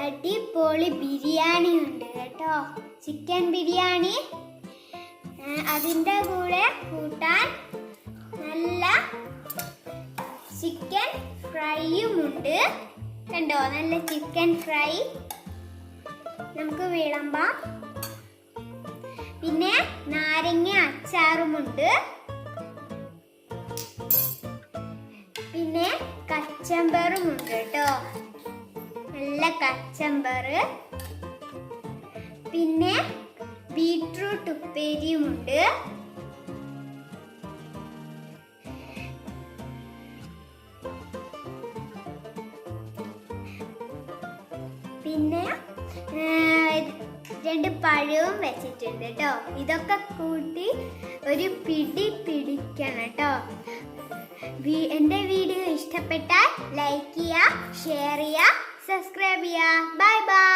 അടിപൊളി ബിരിയാണി ഉണ്ട് കേട്ടോ. ചിക്കൻ ബിരിയാണി. അതിന്റെ കൂടെ കൂട്ടാൻ നല്ല ചിക്കൻ ഫ്രൈയും ഉണ്ട്. കണ്ടോ? നല്ല ചിക്കൻ ഫ്രൈ നമുക്ക് വിളമ്പാം. പിന്നെ നാരങ്ങ അച്ചാറുമുണ്ട് പിന്നെ കച്ചമ്പറും ഉണ്ട് കേട്ടോ. നല്ല പിന്നെ ബീട്രൂട്ട് ഉപ്പേരിയുമുണ്ട്. പിന്നെ രണ്ട് പഴവും വെച്ചിട്ടുണ്ട് കേട്ടോ. ഇതൊക്കെ കൂട്ടി ഒരു പിടി പിടിക്കണം കേട്ടോ. എന്റെ വീഡിയോ ഇഷ്ടപ്പെട്ടാൽ ലൈക്ക് ചെയ്യുക ഷെയർ ചെയ്യുക. സബ്സ്ക്രൈബ് ചെയ്യുക ബൈ ബൈ